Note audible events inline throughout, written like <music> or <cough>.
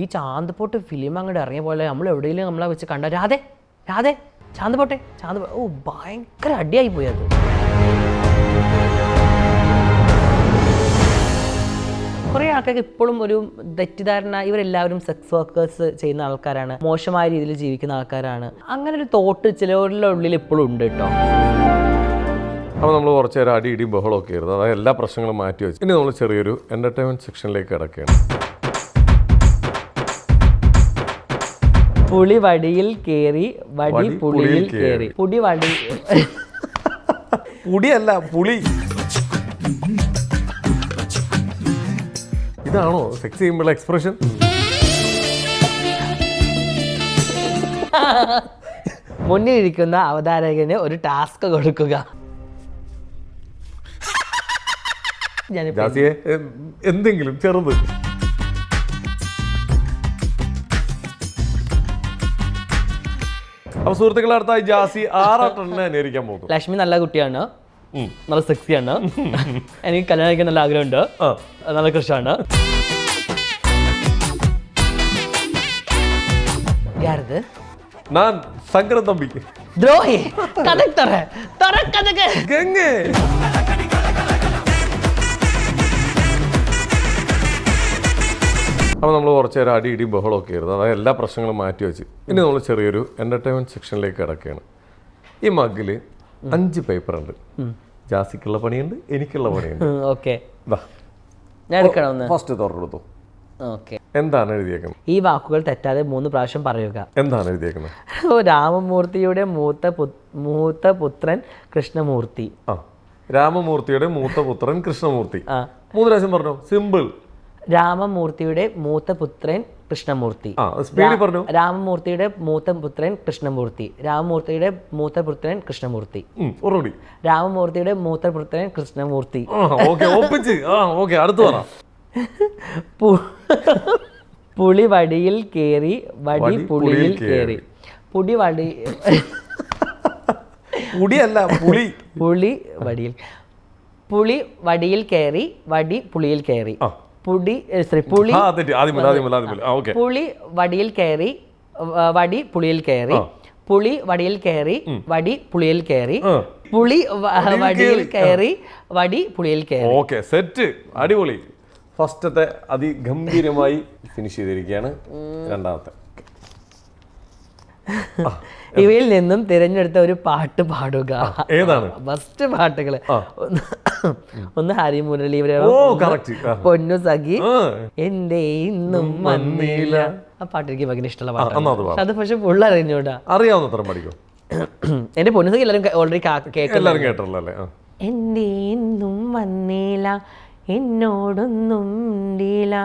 ഈ ചാന്ത് ചാന്തപ്പോട്ട് ഫിലിം അങ്ങോട്ട് ഇറങ്ങിയ പോലെ നമ്മൾ എവിടെയെങ്കിലും നമ്മളെ വെച്ച് കണ്ട രാധേ ചാന്ത് ചാന്തപ്പോട്ടെ ചാന്ത് ഓ ഭയങ്കര അടിയായി പോയി അത്. കുറേ ആൾക്കാർക്ക് ഇപ്പോഴും ഒരു തെറ്റിദ്ധാരണ ഇവരെല്ലാവരും സെക്സ് വർക്കേഴ്സ് ചെയ്യുന്ന ആൾക്കാരാണ് മോശമായ രീതിയിൽ ജീവിക്കുന്ന ആൾക്കാരാണ്. അങ്ങനെ ഒരു തോട്ട് ചിലവരുടെ ഉള്ളിൽ ഇപ്പോഴും ഉണ്ട് കേട്ടോ. അപ്പോൾ നമ്മൾ കുറച്ച് നേരം അടി ഇടിയും ബഹളമൊക്കെ ആയിരുന്നു. അതായത് എല്ലാ പ്രശ്നങ്ങളും മാറ്റി വെച്ചു. ഇനി നമ്മൾ ചെറിയൊരു എന്റർടൈൻമെന്റ് സെക്ഷനിലേക്ക് കിടക്കുകയാണ്. പുളി വടിയിൽ കേറി വടി പുളിയിൽ കേറി. പുടി വടി പുടിയല്ല പുളി. ഇതാണോ സെക്സ് ചെയ്യുമ്പോൾ എക്സ്പ്രഷൻ മുന്നിൽ ഇരിക്കുന്ന അവതാരകന് ഒരു ടാസ്ക് കൊടുക്കുക. എന്തെങ്കിലും ചെറുത്. അപ്പൊ സുഹൃത്തുക്കളെ അടുത്തായി ജാസി ആറാട്ടെണ്ണ അനുകരിക്കാൻ പോകുന്നു ലക്ഷ്മി നല്ല കുട്ടിയാണ് ഉം. നല്ല സെക്സിയാണ് എനിക്ക് കല്യാണം കഴിക്കാൻ നല്ല ആഗ്രഹമുണ്ട് ആ നല്ല കൃഷിയാണ് யாரது ഞാൻ സങ്കരം തമ്പി துரோகி கதக்கு தர தர கதக்கு ഗംഗേ അപ്പോൾ നമ്മൾ കുറച്ച് നേരം അടി ഇടി ബഹളമൊക്കെ ആയിരുന്നു. അതായത് എല്ലാ പ്രശ്നങ്ങളും മാറ്റി വെച്ച്. ഇനി നമ്മൾ ചെറിയൊരു എന്റർടൈൻമെന്റ് സെക്ഷനിലേക്ക് കിടക്കുകയാണ്. ഈ മഗ്ഗിൽ അഞ്ച് പേപ്പറുണ്ട് ജാസിക്കുള്ള പണിയുണ്ട് എനിക്കുള്ള പണിയുണ്ട്. ഓക്കെ. ഫസ്റ്റ് തുറന്നെടുത്തു എന്താണ് എഴുതിയേക്കുന്നത്? ഈ വാക്കുകൾ തെറ്റാതെ മൂന്ന് പ്രാവശ്യം പറയുക. എന്താണ് എഴുതിയേക്കുന്നത്? ഓ, <laughs> രാമമൂർത്തിയുടെ മൂത്ത മൂത്ത പുത്രൻ കൃഷ്ണമൂർത്തി. രാമമൂർത്തിയുടെ മൂത്ത പുത്രൻ കൃഷ്ണമൂർത്തി. മൂന്ന് പ്രാവശ്യം പറഞ്ഞു? സിമ്പിൾ രാമമൂർത്തിയുടെ മൂത്ത പുത്രൻ കൃഷ്ണമൂർത്തി. പറഞ്ഞു? രാമമൂർത്തിയുടെ മൂത്ത പുത്രൻ കൃഷ്ണമൂർത്തി. രാമമൂർത്തിയുടെ മൂത്ത പുത്രൻ കൃഷ്ണമൂർത്തി. രാമമൂർത്തിയുടെ മൂത്ത പുത്രൻ കൃഷ്ണമൂർത്തി. പുളി വടിയിൽ കേറി വടി പുളിയിൽ കേറി. പുടി വടി പുടിയല്ല പുളി. പുളി വടിയിൽ പുളി വടിയിൽ കയറി വടി പുളിയിൽ കയറി. പുടി സോറി പുളി പുളി വടിയിൽ കയറി വടി പുളിയിൽ കയറി പുളി വടിയിൽ കയറി വടി പുളിയിൽ കയറി പുളി വടിയിൽ. കയറി വടി പുളിയിൽ കയറി. Okay set. അടിപൊളി. ഫസ്റ്റത്തെ അതിഗംഭീരമായി ഫിനിഷ് ചെയ്തിരിക്കുകയാണ് രണ്ടാമത്തെ. ഇവയിൽ നിന്നും തിരഞ്ഞെടുത്ത ഒരു പാട്ട് പാടുക. ഏതാണ്? ഫസ്റ്റ് പാട്ടുകൾ ഒന്ന് ഹരി മുരളി പൊന്നു സഖി. എന്റെ ഇന്നും വന്നില്ല. ആ പാട്ട് എനിക്ക് ഭയങ്കര ഇഷ്ടമുള്ള പാട്ടാണ്. അത് പക്ഷെ ഫുള്ള് അറിഞ്ഞൂടാ അറിയാവുന്ന പഠിക്കും <clears throat> എന്റെ പൊന്നു സഖി എല്ലാവരും ഓൾറെഡി കേട്ടല്ലോ എന്റെ ഇന്നും വന്നില്ല. എന്നോടൊന്നും ഉണ്ടില്ല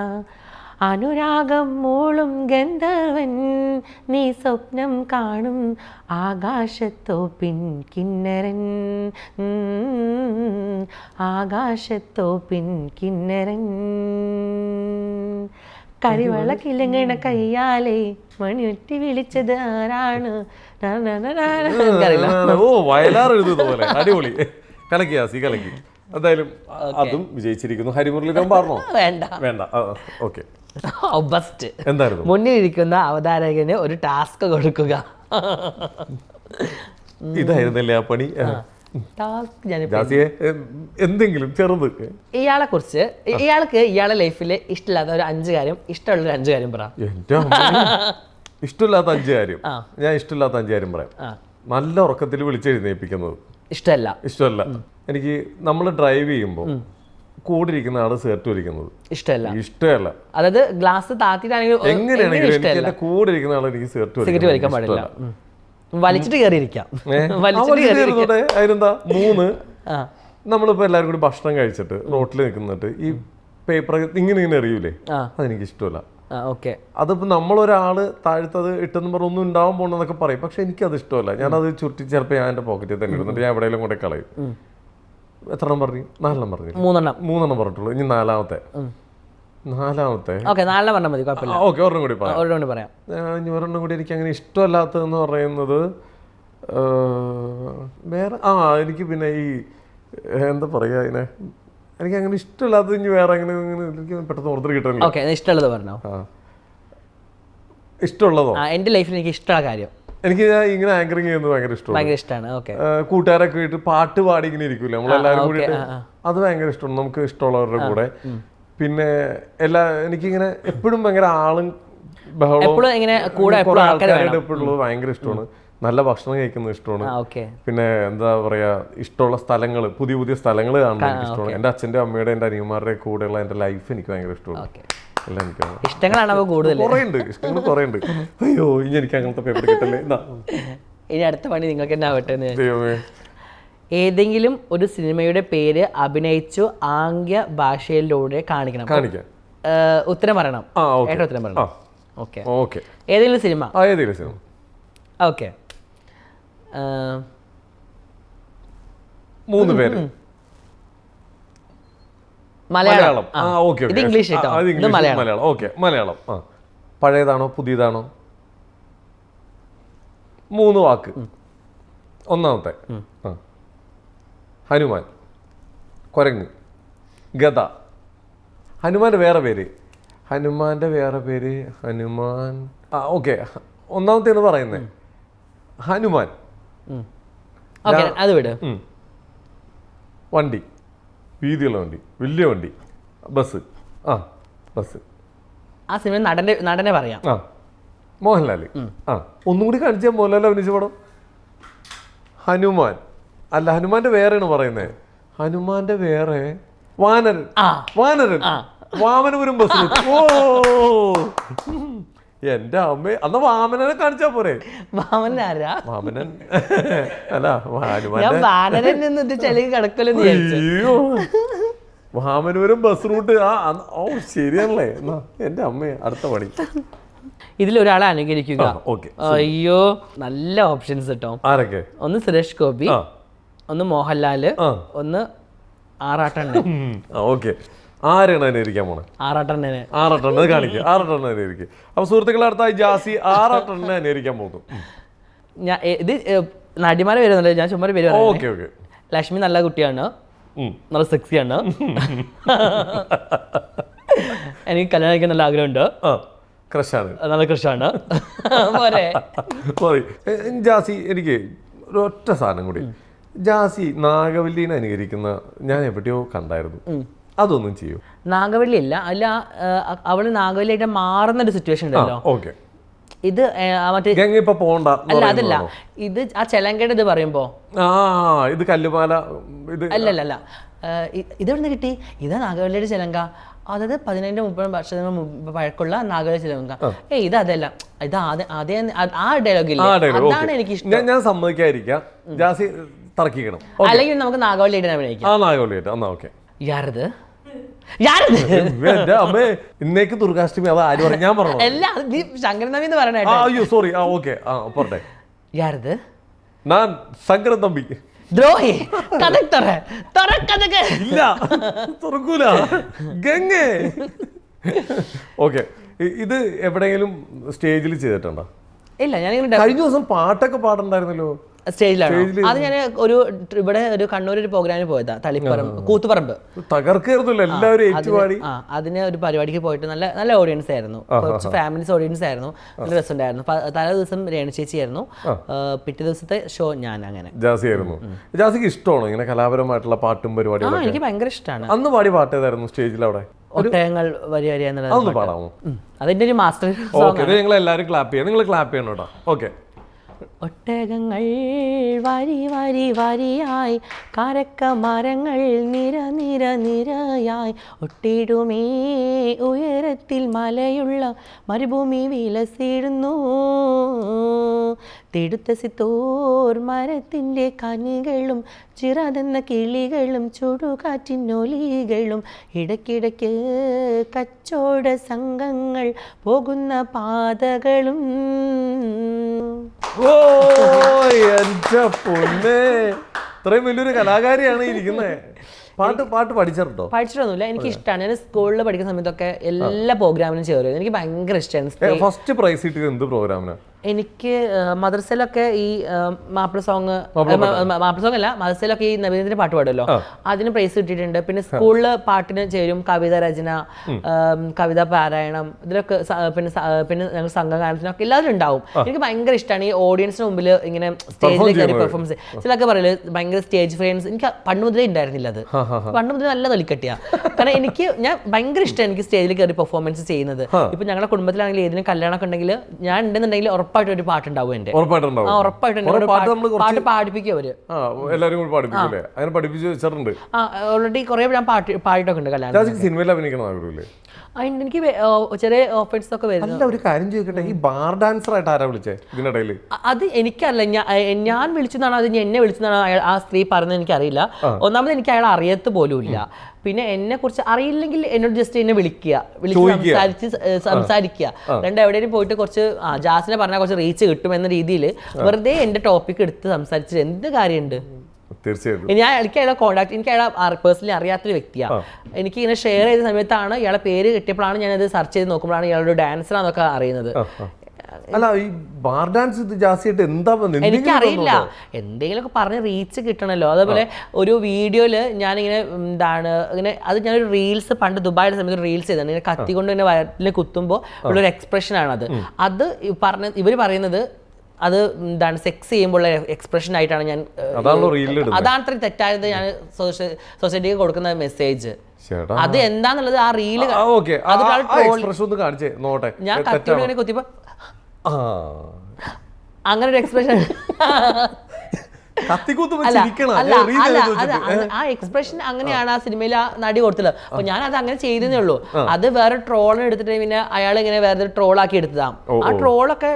അനുരാഗം മൂളും ഗന്ധർവൻ നീ സ്വപ്നം കാണും ആകാശത്തോ പിൻ കിന്നരൻ. ആകാശത്തോ പിൻ കിന്നരൻ. കരിവള കിലങ്ങണ കയ്യാലെ മണിയൊറ്റി വിളിച്ചത് ആരാണ്? ഓ വയലാർ എഴുതുന്ന പോലെ. അടിപൊളി. കലക്കി ആസി കലക്കി. എന്തായാലും അതും വിജയിച്ചിരിക്കുന്നു. ഹരിമുരളി പറഞ്ഞോ? വേണ്ട. വേണ്ട. ഓക്കെ. <laughs> ബെസ്റ്റ് എന്തായിരുന്നു? മുന്നിലിരിക്കുന്ന അവതാരകന് ഒരു ടാസ്ക് കൊടുക്കുക. <laughs> ഇതായിരുന്നല്ലേ ആ പണി? ടാസ്ക് ഞാൻ എന്തെങ്കിലും ചെറുത്. ഇയാളെ കുറിച്ച് ഇയാൾക്ക് ഇയാളെ ലൈഫിൽ ഇഷ്ടമില്ലാത്ത ഒരു അഞ്ച് കാര്യം ഇഷ്ടമുള്ള ഒരു അഞ്ച് കാര്യം പറ. <laughs> ഇഷ്ടമില്ലാത്ത അഞ്ച് കാര്യം. ഞാൻ ഇഷ്ടമില്ലാത്ത അഞ്ച് കാര്യം പറയാം. നല്ല ഉറക്കത്തിൽ വിളിച്ചെഴുന്നേൽപ്പിക്കുന്നത് ഇഷ്ടമല്ല. ഇഷ്ടമല്ല. എനിക്ക് നമ്മൾ ഡ്രൈവ് ചെയ്യുമ്പോൾ കൂടെ സെർട്ട് വലിക്കുന്നത് ഇഷ്ടമല്ല. ഇഷ്ടമല്ല. അതായത് ഗ്ലാസ് താത്തിട്ടാണെങ്കിൽ എങ്ങനെയാണെങ്കിലും എനിക്ക് എന്റെ കൂടെ ഇരിക്കുന്നതാണ് എനിക്ക് സേർട്ട് സിഗരറ്റ് വലിക്കാൻ പാടില്ല. വലിച്ചിട്ട് കയറിയിരിക്കാം <laughs> അതിനെന്താ? മൂന്ന്. നമ്മളിപ്പോ എല്ലാവരും കൂടി ഭക്ഷണം കഴിച്ചിട്ട് റോട്ടിൽ നിൽക്കുന്നിട്ട് ഈ പേപ്പർ ഇങ്ങനെ ഇങ്ങനെ എറിയൂലേ? ആ. അതെനിക്ക് ഇഷ്ടമല്ല. ഓക്കെ. അതിപ്പോ നമ്മളൊരാൾ താഴ്ത്തത് ഇട്ടെന്ന് പറഞ്ഞ ഒന്നും ഉണ്ടാവാൻ പോണെന്നൊക്കെ പറയും. പക്ഷെ എനിക്കത് ഇഷ്ടമല്ല. ഞാനത് ചുരുട്ടി ചിലപ്പോൾ ഞാൻ എന്റെ പോക്കറ്റിൽ തന്നെ ഇരുന്നിട്ട് ഞാൻ എവിടെയെങ്കിലും കൂടെ കളയും. എത്ര എണ്ണം പറഞ്ഞു? നാലെണ്ണം പറഞ്ഞു. മൂന്നെണ്ണം. മൂന്നെണ്ണം പറഞ്ഞിട്ടുള്ളൂ. ഇനി നാലാമത്തെ. നാലാമത്തെ? ഓക്കെ നാലെണ്ണം പറഞ്ഞാൽ മതി കുഴപ്പമില്ല. ഓക്കെ ഒരെണ്ണം കൂടി പറയാം. ഒരെണ്ണം കൂടി പറയാം. ഇനി ഒരെണ്ണം കൂടി എനിക്ക് അങ്ങനെ ഇഷ്ടമല്ലാത്തതെന്ന് പറയുന്നത് വേറെ ആ എനിക്ക് പിന്നെ ഈ എന്താ പറയുക അതിനെ എനിക്ക് അങ്ങനെ ഇഷ്ടമില്ലാത്തത് ഇനി വേറെ അങ്ങനെ അങ്ങനെ എനിക്ക് പെട്ടെന്ന് ഓർഡർ കിട്ടുന്നില്ല. ഓക്കെ ഇഷ്ടമുള്ളത് പറഞ്ഞോ. ഇഷ്ടമുള്ളതോ? എന്റെ ലൈഫിൽ എനിക്ക് ഇഷ്ടമുള്ള കാര്യം. എനിക്ക് ഇങ്ങനെ ആങ്കറിങ് ചെയ്യുന്നത് ഭയങ്കര ഇഷ്ടമാണ്. ഭയങ്കര ഇഷ്ടമാണ് ഓക്കെ കൂട്ടുകാരൊക്കെ ആയിട്ട് പാട്ട് പാടി ഇങ്ങനെ ഇരിക്കൂല നമ്മളെല്ലാവരും ആ, അത് ഭയങ്കര ഇഷ്ടമാണ്. നമുക്ക് ഇഷ്ടമുള്ളവരുടെ കൂടെ. പിന്നെ എല്ലാ എനിക്കിങ്ങനെ എപ്പോഴും ഭയങ്കര ആളും ബഹളവും എപ്പോഴും ഇങ്ങനെ കൂടെ എപ്പോഴും ആൾക്കാർ ആൾക്കാരായിട്ട് എപ്പോഴും ഉള്ളത് ഭയങ്കര ഇഷ്ടമാണ്. നല്ല ഭക്ഷണം കഴിക്കുന്നത് ഇഷ്ടമാണ്. പിന്നെ എന്താ പറയാ ഇഷ്ടമുള്ള സ്ഥലങ്ങൾ പുതിയ പുതിയ സ്ഥലങ്ങൾ കാണുന്നത് എനിക്ക് ഇഷ്ടമാണ് എന്റെ അച്ഛന്റെ അമ്മയുടെ എന്റെ അനിയന്മാരുടെ കൂടെയുള്ള എന്റെ ലൈഫ് എനിക്ക് ഭയങ്കര ഇഷ്ടമാണ്. എല്ലാം എനിക്ക് ഇഷ്ടങ്ങളാണ് അപ്പോൾ കൂടുതൽ കുറേ ഉണ്ട് ഇഷ്ടങ്ങൾ കുറേ ഉണ്ട് അയ്യോ ഇനി എനിക്ക് അങ്ങനത്തെ പേപ്പർ കിട്ടല്ലേ? എന്നാ ഇനി അടുത്ത പണി നിങ്ങൾക്ക് തന്നെ ആവട്ടെ എന്ന് ഞാൻ ദൈവമേ. ഏതെങ്കിലും ഒരു സിനിമയുടെ പേര് അഭിനയിച്ചു ആംഗ്യ ഭാഷയിലൂടെ കാണിക്കണം. കാണിക്കാം. ഏഹ്, ഉത്തരം പറയണം. ആ ഓക്കെ. ഏട്ടൻ ഉത്തരം ആ. പറയണം ഓക്കെ. ഓക്കെ. ഏതെങ്കിലും സിനിമ? ആ ഏതെങ്കിലും സിനിമ. ഓക്കെ. മൂന്ന് പേര്. മലയാളം. ആ ഓക്കെ ഇത് ഇംഗ്ലീഷ് കേട്ടോ ഇത് മലയാളം. മലയാളം. ഓക്കെ മലയാളം. ആ. പഴയതാണോ പുതിയതാണോ? മൂന്ന് വാക്ക്. ഒന്നാമത്തെ. ഹനുമാൻ. കുരങ്ങ്. ഗത ഹനുമാന്റെ വേറെ പേര്. ഹനുമാന്റെ വേറെ പേര് ഹനുമാൻ. ആ ഓക്കെ. ഒന്നാമത്തെ എന്ന് പറയുന്നത് ഹനുമാൻ. അത് വിട്. വണ്ടി. വീതിയുള്ള വണ്ടി വലിയ വണ്ടി. ബസ്. ആ ബസ്. ആ സിനിമ നടന്റെ നടനെ പറയാം. ആ മോഹൻലാൽ ആ ഒന്നും കൂടി കാണിച്ചാൽ മോഹൻലാൽ അഭിനയിച്ച പടം. ഹനുമാൻ. അല്ല ഹനുമാന്റെ വേറെയാണ് പറയുന്നത് ഹനുമാന്റെ വേറെ വാനരൻ. വാനരൻ. വാമനപുരം ബസ് ഓ. എന്റെ അമ്മ അന്ന് വാമനനെ കാണിച്ചാ പോരെ? വാമനൻ ആരാ വാമനൻ. അല്ല ഞാൻ വാനരൻ കിടക്കലെന്ന് അയ്യോ. വാമനൂരും ബസ് റൂട്ട് ആ ഓ ശരിയല്ലേ എന്നാ എന്റെ അമ്മ അടുത്ത പണി. ഇതിലൊരാളെ അനുകരിക്കുക. അയ്യോ നല്ല ഓപ്ഷൻസ് കേട്ടോ ആരൊക്കെ? ഒന്ന് സുരേഷ് ഗോപി ഒന്ന് മോഹൻലാൽ ഒന്ന് ആറാട്ടണ്ണൻ. ഓക്കെ. ആരാണ് അതിനെ ഇരിക്കാൻ പോണേ? ആറാട്ടണ്ണന്. ആറട്ടെണ്ണ കാണിക്കുക ആറാട്ടെണ്ണ അനുകരിക്കുക ഇരിക്കുക അപ്പൊ സുഹൃത്തുക്കളെ അടുത്തായി ജാസി ആറട്ടെണ്ണ അനുകരിക്കാൻ പോകുന്നു. ഞാൻ ഇത് നടിമാരെ വരുന്നുണ്ട്. ഞാൻ ചുമ്മാ പേര് ഓക്കെ ഓക്കെ. ലക്ഷ്മി നല്ല കുട്ടിയാണ്. നല്ല സെക്സിയാണ്. എനിക്ക് കല്യാണം കഴിക്കാൻ നല്ല ആഗ്രഹമുണ്ട്. ക്രഷാണ്. നല്ല കൃഷാണ് പോരെ. സോറി ജാസി എനിക്ക് ഒറ്റ സാധനം കൂടി. ജാസി നാഗവല്ലീനെ അനുകരിക്കുന്ന ഞാൻ എവിടെയോ കണ്ടായിരുന്നു. അതൊന്നും ചെയ്യൂ. നാഗവള്ളി അല്ല അല്ല അവൾ നാഗവല്ലിയായിട്ട് മാറുന്ന ഒരു സിറ്റുവേഷൻ ഉണ്ടല്ലോ. ഓക്കെ. ഇത് മറ്റേ പോണ്ട അല്ല അതല്ല. ഇത് ആ ചെലങ്കയുടെ ഇത് പറയുമ്പോ? ആ ഇത് കല്ലുമാല ഇത് അല്ല അല്ല അല്ല. ഇത് എവിടെ നിന്ന് കിട്ടി? ഇതാ നാഗവല്ലിയുടെ ചെലങ്ക. അതായത് പതിനഞ്ച് മുപ്പത് വർഷത്തിന് മുമ്പ് പഴക്കമുള്ള നാഗവല്ലി ചിലങ്ക. ഏ ഇത് അതല്ല. ഇത് ആദ്യം ആ ഡയലോഗ് അതാണ് എനിക്ക് ഇഷ്ടം ഞാൻ സമ്മതിക്കാതിരിക്കാം. ജാസി തർക്കിക്കണം. അല്ലെങ്കിൽ നമുക്ക് നാഗവല്ലിയുടെ അഭിനയിക്കാം. ആ നാഗവല്ലിയായിട്ട് എന്നാ ഓക്കെ. യാരത് യാരത് എന്റെ അമ്മേ ഇന്നേക്ക് ദുർഗാഷ്ടമി അത് ആര് പറഞ്ഞു? ഞാൻ പറഞ്ഞു എല്ലാ നീ ശങ്കരനവി എന്ന് അയ്യോ സോറി ആ ഓക്കെ ആ പോട്ടെ യാരത്? ഞാൻ ശങ്കരൻ തമ്പി. ദ്രോഹി. കഥക് തുറ. തുറ കഥക്. ഇല്ല. തുറക്കൂല. ഗംഗേ. ഓക്കെ ഇത് എവിടെയെങ്കിലും സ്റ്റേജിൽ ചെയ്തിട്ടുണ്ടോ? ഇല്ല ഞാൻ കഴിഞ്ഞ ദിവസം പാട്ടൊക്കെ പാടണ്ടായിരുന്നല്ലോ. സ്റ്റേജിലാണ്? അത് ഞാൻ ഒരു ഇവിടെ ഒരു കണ്ണൂർ ഒരു പ്രോഗ്രാമിന് പോയതാ തളിപ്പറമ്പ് കൂത്തുപറമ്പ്. തകർക്കായിരുന്നല്ലോ എല്ലാവരും ആ അതിന് ഒരു പരിപാടിക്ക് പോയിട്ട് നല്ല നല്ല ഓഡിയൻസ് ആയിരുന്നു. കുറച്ച് ഫാമിലീസ് ഓഡിയൻസ് ആയിരുന്നു. നല്ല രസമുണ്ടായിരുന്നു. ഉണ്ടായിരുന്നു തലേ ദിവസം രേണു ചേച്ചി ആയിരുന്നു പിറ്റേ ദിവസത്തെ ഷോ ഞാൻ അങ്ങനെ ജാസി ആയിരുന്നു ജാസിക്ക് ഇഷ്ടമാണോ ഇങ്ങനെ കലാപരമായിട്ടുള്ള പാട്ടും പരിപാടിയും എനിക്ക് ഭയങ്കര ഇഷ്ടമാണ് അന്ന് പാടി പാട്ട് ഏതായിരുന്നു സ്റ്റേജിൽ അവിടെ? ഒട്ടയങ്ങൾ വരി വരി എന്നുള്ളത് അതിന്റെ ഒരു മാസ്റ്റർ ഓക്കെ നിങ്ങൾ എല്ലാവരും ക്ലാപ്പ് ചെയ്യാം. നിങ്ങൾ ക്ലാപ്പ് ചെയ്യണം കേട്ടോ. ഓക്കെ. ഒട്ടകങ്ങൾ വരി വരി വരിയായി കാരക്ക മരങ്ങൾ നിര നിര നിരയായി. ഒട്ടിടുമേ ഉയരത്തിൽ മലയുള്ള മരുഭൂമി വിലസിടുന്നു. തെടുത്ത സിത്തോർ മരത്തിന്റെ കനികളും ചിറതെന്ന കിളികളും ചുടുകാറ്റിനൊലികളും ഇടയ്ക്കിടയ്ക്ക് കച്ചോട സംഘങ്ങൾ പോകുന്ന പാതകളും. ഓ പൊന്നേ. ഇത്രയും വലിയൊരു കലാകാരിയാണ് ഇരിക്കുന്നത് പാട്ട് പാട്ട് പഠിച്ചിട്ടുണ്ടോ? പഠിച്ചിട്ടൊന്നുമില്ല. എനിക്ക് ഇഷ്ടമാണ് ഞാൻ സ്കൂളിൽ പഠിക്കുന്ന സമയത്തൊക്കെ എല്ലാ പ്രോഗ്രാമിനും ചേരുമായിരുന്നു. എനിക്ക് ഭയങ്കര ഇഷ്ടമാണ് ഫസ്റ്റ് പ്രൈസ് കിട്ടിയത് എന്ത് പ്രോഗ്രാമിനാ എനിക്ക് മദ്രസയിലൊക്കെ ഈ മാപ്പിള സോങ് മാപ്പിള സോങ് അല്ല മദ്രസയിലൊക്കെ ഈ നവീനത്തിന്റെ പാട്ട് പാടുമല്ലോ അതിന് പ്രൈസ് കിട്ടിയിട്ടുണ്ട്. പിന്നെ സ്കൂളിൽ പാട്ടിന് ചേരും കവിത രചന കവിത പാരായണം ഇതിലൊക്കെ പിന്നെ പിന്നെ ഞങ്ങൾ സംഘഗാനത്തിനൊക്കെ എല്ലാവരും ഉണ്ടാവും. എനിക്ക് ഭയങ്കര ഇഷ്ടമാണ് ഈ ഓഡിയൻസിന് മുമ്പിൽ ഇങ്ങനെ സ്റ്റേജിൽ കയറി പെർഫോമൻസ് ചിലൊക്കെ പറയൽ ഭയങ്കര സ്റ്റേജ് ഫ്രണ്ട്സ് എനിക്ക് പണ്ട് മുതലേ ഉണ്ടായിരുന്നില്ല അത്. പണ്ട് മുതലേ നല്ല തൊലിക്കട്ടിയാ കാരണം എനിക്ക് ഞാൻ ഭയങ്കര ഇഷ്ടമാണ് എനിക്ക് സ്റ്റേജിൽ കയറി പെർഫോമൻസ് ചെയ്യുന്നത്. ഇപ്പൊ ഞങ്ങളുടെ കുടുംബത്തിലാണെങ്കിൽ ഏതെങ്കിലും കല്യാണമൊക്കെ ഉണ്ടെങ്കിൽ ഞാൻ ഉണ്ടെന്നുണ്ടെങ്കിൽ ഉറപ്പായിട്ടും ഒരു പാട്ടുണ്ടാവും എന്റെ ഉറപ്പായിട്ടുണ്ടാവും. ഉറപ്പായിട്ടും പാട്ട് പാടിപ്പിക്കും അവർ. എല്ലാവരും കൂടി അങ്ങനെ പഠിപ്പിച്ച് വെച്ചിട്ടുണ്ട്. ഓൾറെഡി കുറെ ഞാൻ പാട്ട് പാടിയിട്ടൊക്കെ ഉണ്ട് കല്യാണം സിനിമയിൽ അഭിനയിക്കണം ആഗ്രഹമില്ലേ? എനിക്ക് ചെറിയ ഓഫേഴ്സ് ഒക്കെ വരുന്നു അല്ല ഒരു കാര്യം ചോദിക്കട്ടെ? ഈ ബാർ ഡാൻസർ ആയിട്ട് ആരാ വിളിച്ചേ ഇതിനിടയിൽ അത് എനിക്കല്ല. ഞാൻ വിളിച്ചതാണ് അത് എന്നെ വിളിച്ചതാണ് അയാൾ ആ സ്ത്രീ പറഞ്ഞത് എനിക്കറിയില്ല. ഒന്നാമത് എനിക്ക് അയാൾ അറിയത്ത് പോലും ഇല്ല പിന്നെ എന്നെ കുറിച്ച് അറിയില്ലെങ്കിൽ എന്നോട് ജസ്റ്റ് എന്നെ വിളിക്കുക. വിളിച്ച്. സംസാരിച്ച് സംസാരിക്കുക. രണ്ട് എവിടെയും പോയിട്ട് കുറച്ച് ജാസിനെ പറഞ്ഞാൽ കുറച്ച് റീച്ച് കിട്ടും എന്ന രീതിയിൽ വെറുതെ എന്റെ ടോപ്പിക് എടുത്ത് സംസാരിച്ചിട്ട് എന്ത് കാര്യമുണ്ട്? തീർച്ചയായിട്ടും. ഞാൻ എനിക്ക് അയാളെ കോൺടാക്ട് എനിക്ക് അയാളെ പേഴ്സണലി അറിയാത്തൊരു വ്യക്തിയാണ് എനിക്ക് ഇങ്ങനെ ഷെയർ ചെയ്ത സമയത്താണ് ഇയാളെ പേര് കിട്ടിയപ്പോഴാണ് ഞാനത് സെർച്ച് ചെയ്ത് നോക്കുമ്പോഴാണ് ഇയാളുടെ ഡാൻസറാന്നൊക്കെ അറിയുന്നത്. അല്ല ഈ ബാർ ഡാൻസ് ഇത് ജാസിയായിട്ട് എന്താ എനിക്കറിയില്ല? എന്തെങ്കിലുമൊക്കെ പറഞ്ഞ് റീച്ച് കിട്ടണല്ലോ. അതേപോലെ ഒരു വീഡിയോയിൽ ഞാനിങ്ങനെ എന്താണ് ഇങ്ങനെ അത് ഞാനൊരു റീൽസ് പണ്ട് ദുബായിയുടെ സമയത്ത് റീൽസ് ചെയ്താണ് ഇങ്ങനെ കത്തി കൊണ്ട് ഇങ്ങനെ വയറ്റിൽ കുത്തുമ്പോൾ ഉള്ളൊരു എക്സ്പ്രഷൻ ആണത്. അത് പറഞ്ഞ ഇവർ പറയുന്നത് അത് എന്താണ് സെക്സ് ചെയ്യുമ്പോൾ എക്സ്പ്രഷൻ ആയിട്ടാണ് ഞാൻ അതാണ് അത്രയും തെറ്റായത് ഞാൻ സൊസൈറ്റിക്ക് കൊടുക്കുന്ന മെസ്സേജ് അത് എന്താന്നുള്ളത് ആ റീൽ ഞാൻ കത്തിയോടെ കുത്തിയപ്പോ അങ്ങനെ ഒരു എക്സ്പ്രഷൻ <laughs> ആ എക്സ്പ്രഷൻ അങ്ങനെയാണ് ആ സിനിമയിൽ ആ നടി കൊടുത്തത്. അപ്പൊ ഞാൻ അത് അങ്ങനെ ചെയ്തേ ഉള്ളൂ. അത് വേറെ ട്രോളിന് എടുത്തിട്ട് പിന്നെ അയാൾ ഇങ്ങനെ വേറെ ട്രോൾ ആക്കി എടുത്തതാ. ആ ട്രോളൊക്കെ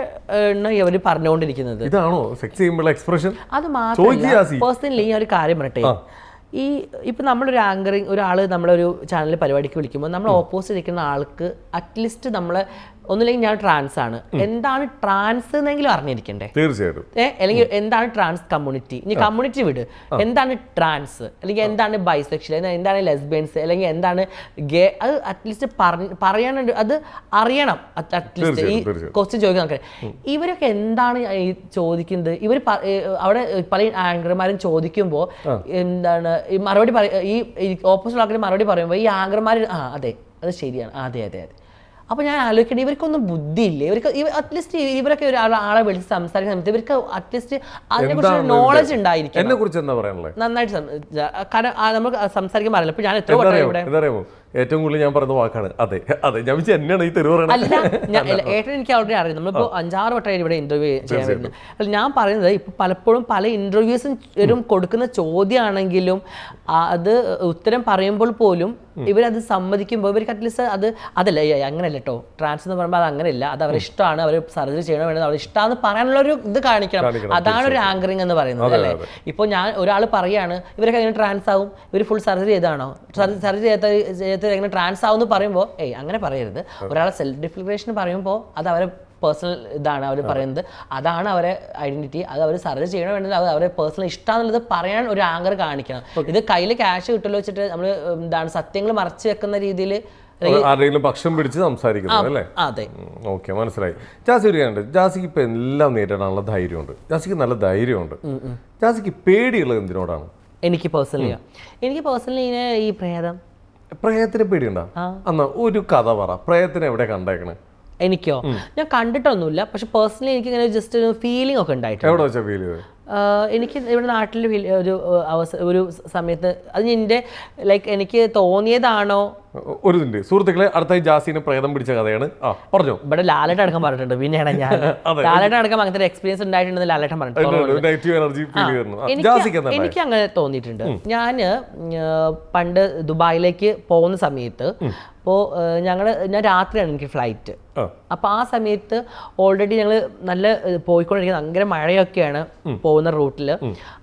ഇവർ പറഞ്ഞുകൊണ്ടിരിക്കുന്നത്. ഇതാണോ? സെക്സ് ചെയ്യുമ്പോൾ എക്സ്പ്രഷൻ? അത് മാത്രം മാത്രമല്ല പേഴ്സണലി ഞാൻ ഒരു കാര്യം പറയട്ടെ. ഈ ഇപ്പൊ നമ്മളൊരു ആങ്കറിങ് ഒരാൾ നമ്മളൊരു ചാനലിൽ പരിപാടിക്ക് വിളിക്കുമ്പോൾ നമ്മൾ ഓപ്പോസിറ്റ് ഇരിക്കുന്ന ആൾക്ക് അറ്റ്ലീസ്റ്റ് നമ്മളെ ഒന്നുമില്ലെങ്കിൽ ഞാൻ ട്രാൻസ് ആണ്. എന്താണ് ട്രാൻസ് എന്നെങ്കിലും അറിഞ്ഞിരിക്കണ്ടേ? തീർച്ചയായിട്ടും. ഏഹ് അല്ലെങ്കിൽ എന്താണ് ട്രാൻസ് കമ്മ്യൂണിറ്റി ഇനി കമ്മ്യൂണിറ്റി വിട്. എന്താണ് ട്രാൻസ് അല്ലെങ്കിൽ എന്താണ് ബൈസെക്ഷൽ എന്താണ് ലെസ്ബിയൻസ് അല്ലെങ്കിൽ എന്താണ് ഗേ അത് അറ്റ്ലീസ്റ്റ് പറയാനുണ്ട്. അത് അറിയണം. അറ്റ്ലീസ്റ്റ് ഈ. ക്വസ്റ്റ്യൻ ചോദിക്കാൻ ഇവരൊക്കെ എന്താണ് ഈ ചോദിക്കുന്നത്? ഇവർ അവിടെ പല ആങ്കർമാരും ചോദിക്കുമ്പോൾ എന്താണ് ഈ മറുപടി ഈ ഓപ്പോസിറ്റ് ആൾക്കാർ മറുപടി പറയുമ്പോൾ ഈ ആങ്കർമാർ ആ അതെ. അത് ശരിയാണ്. അതെ അതെ അതെ. അപ്പോൾ ഞാൻ ആലോചിക്കട്ടെ ഇവർക്കൊന്നും ബുദ്ധിയില്ലേ? ഇവർക്ക് അറ്റ്ലീസ്റ്റ് ഇവരൊക്കെ ഒരാളെ വിളിച്ച് സംസാരിക്കുന്ന സമയത്ത് ഇവർക്ക് അറ്റ്ലീസ്റ്റ് അതിനെക്കുറിച്ച് നോളജ് ഉണ്ടായിരിക്കും എന്നെ കുറിച്ച് എന്താ പറയാനുള്ളത്? നന്നായിട്ട് കാരണം നമ്മൾ നമുക്ക് സംസാരിക്കാൻ അറിയില്ല ഇപ്പൊ ഞാൻ എത്ര ഇവിടെ ഏറ്റവും കൂടുതൽ ഞാൻ പറയുന്ന വാക്കാണ്. അതെ അതെ. ഞാൻ വിളിച്ച എന്നെയാണ് ഈ തെരുവ് പറയുന്നത് ഏട്ടൻ എനിക്ക് അവിടെ അറിയാം. നമ്മളിപ്പോ അഞ്ചാറ് വട്ടം ഇവിടെ ഇന്റർവ്യൂ ചെയ്യാൻ വരുന്നത്. അല്ല ഞാൻ പറയുന്നത് ഇപ്പൊ പലപ്പോഴും പല ഇന്റർവ്യൂസും കൊടുക്കുന്ന ചോദ്യമാണെങ്കിലും അത് ഉത്തരം പറയുമ്പോൾ പോലും ഇവരത് സമ്മതിക്കുമ്പോൾ ഇവർക്ക് അറ്റ്ലീസ്റ്റ് അത് അതല്ല അങ്ങനെയല്ല കേട്ടോ ട്രാൻസ് എന്ന് പറയുമ്പോൾ അത് അങ്ങനെയല്ല. അത് അവരെ ഇഷ്ടമാണ് അവർ സർജറി ചെയ്യണം വേണ്ടത് അവർ ഇഷ്ടമാണെന്ന് പറയാനുള്ള ഒരു ഇത് കാണിക്കണം. അതാണ് ഒരു ആങ്കറിങ് എന്ന് പറയുന്നത് അല്ലേ? ഇപ്പോൾ ഞാൻ ഒരാൾ പറയാണ് ഇവരൊക്കെ അങ്ങനെ ട്രാൻസ് ആവും? ഇവർ ഫുൾ സർജറി ചെയ്താണോ? സർജറി ചെയ്യാത്ത ചെയ്തത് എങ്ങനെ ട്രാൻസ് ആവും എന്ന് പറയുമ്പോൾ ഏയ് അങ്ങനെ പറയരുത്. ഒരാളെ സെൽഫ് ഡിഫ്ലിക്രേഷൻ പറയുമ്പോൾ അത് അവരെ പേഴ്സണൽ ഇതാണ് അവർ പറയുന്നത്. അതാണ് അവരെ ഐഡന്റിറ്റി അത് അവർ സർജ് ചെയ്യണം വേണ്ടത് അത് അവരെ പേഴ്സണൽ ഇഷ്ടമാണെന്നുള്ളത് പറയാൻ ഒരു ആങ്കർ കാണിക്കണം. ഇത് കയ്യിൽ ക്യാഷ് കിട്ടുമല്ലോ വെച്ചിട്ട് നമ്മൾ എന്താണ് സത്യങ്ങൾ മറച്ചു വെക്കുന്ന രീതിയിൽ ആരെങ്കിലും പക്ഷം പിടിച്ച് സംസാരിക്കുന്നത് അല്ലേ? ഓക്കെ മനസ്സിലായി. ജാസി ഒരു കാര്യമുണ്ട്. ജാസിക്ക് ഇപ്പൊ എല്ലാം നേരിടാനുള്ള ധൈര്യമുണ്ട്. ജാസിക്ക് നല്ല ധൈര്യമുണ്ട്. ജാസിക്ക് പേടിയുള്ളത് എന്തിനോടാണ്? എനിക്ക് പേഴ്സണലി എനിക്ക് പേഴ്സണലി ഈ പ്രേതം പ്രേയത്തിന് പേടിയുണ്ടോ? അന്ന് ഒരു കഥ പറ. പ്രേയത്തിന് എവിടെ കണ്ടേക്കണേ? എനിക്കോ? ഞാൻ കണ്ടിട്ടൊന്നുമില്ല. പക്ഷെ പേഴ്സണലി എനിക്ക് ഇങ്ങനെ ജസ്റ്റ് ഒരു ഫീലിംഗ് ഒക്കെ ഉണ്ടായിട്ടുണ്ട്. ആഹ് എനിക്ക് ഇവിടെ നാട്ടിൽ ഒരു ആഹ് അവസ ഒരു സമയത്ത് അത് എന്റെ ലൈക്ക് എനിക്ക് തോന്നിയതാണോ? ഒരു ഇതുണ്ട് സുഹൃത്തുക്കളെ അടുത്തായി ജാസിനെ പ്രേതം പിടിച്ച കഥയാണ്. ആ പറഞ്ഞു? ഇവിടെ ലാലേട്ട അടക്കം പറഞ്ഞിട്ടുണ്ട്. പിന്നെയാണ് ഞാൻ. <laughs> ലാലേട്ട അടക്കം അങ്ങനത്തെ എക്സ്പീരിയൻസ് ഉണ്ടായിട്ടുണ്ടെന്ന് ലാലേട്ടൻ പറഞ്ഞിട്ടുണ്ട്. എനിക്ക് അങ്ങനെ തോന്നിയിട്ടുണ്ട്. ഞാൻ പണ്ട് ദുബായിലേക്ക് പോകുന്ന സമയത്ത് അപ്പോൾ ഞങ്ങൾ ഞാൻ രാത്രിയാണ് എനിക്ക് ഫ്ലൈറ്റ് അപ്പോൾ ആ സമയത്ത് ഓൾറെഡി ഞങ്ങൾ നല്ല പോയിക്കൊണ്ടിരിക്കുന്നത് പോയിക്കൊണ്ടിരിക്കുന്ന ഭയങ്കര മഴയൊക്കെയാണ് പോകുന്ന റൂട്ടിൽ